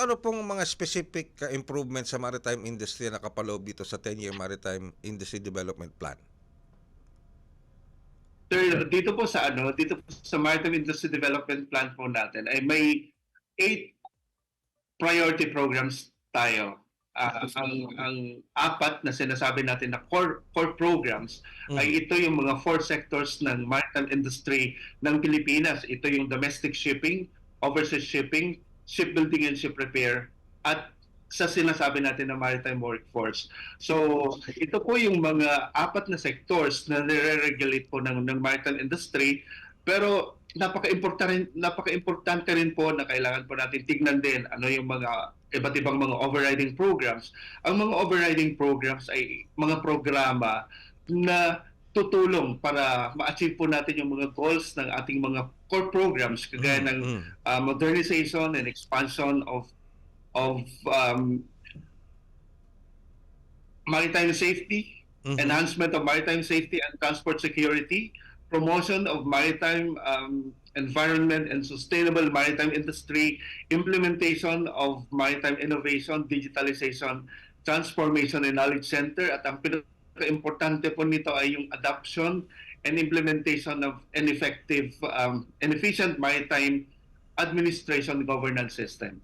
ano-ano pong mga specific uh, improvements sa maritime industry na nakapaloob dito sa 10-year Maritime Industry Development Plan? Sir, dito po sa ano, dito po sa Maritime Industry Development Plan po natin ay may eight priority programs tayo. Ah, ang ang apat na sinasabi natin na core core programs Mm. ay ito yung mga four sectors ng maritime industry ng Pilipinas. Ito yung domestic shipping, overseas shipping, shipbuilding and ship repair at sa sinasabi natin na maritime workforce. So, ito po yung mga apat na sectors na nire-regulate po ng, ng maritime industry. Pero napaka-importante napaka-importante rin po na kailangan po natin tignan din ano yung mga iba't ibang mga overriding programs. Ang mga overriding programs ay mga programa na tutulong para ma-achieve po natin yung mga goals ng ating mga core programs kagaya ng Mm. uh, modernization and expansion of of um, maritime safety, Mhm. enhancement of maritime safety and transport security, promotion of maritime um, environment and sustainable maritime industry, implementation of maritime innovation, digitalization, transformation and knowledge center at ang pinaka-importante po nito ay yung adoption and implementation of an effective um, and efficient maritime administration governance system.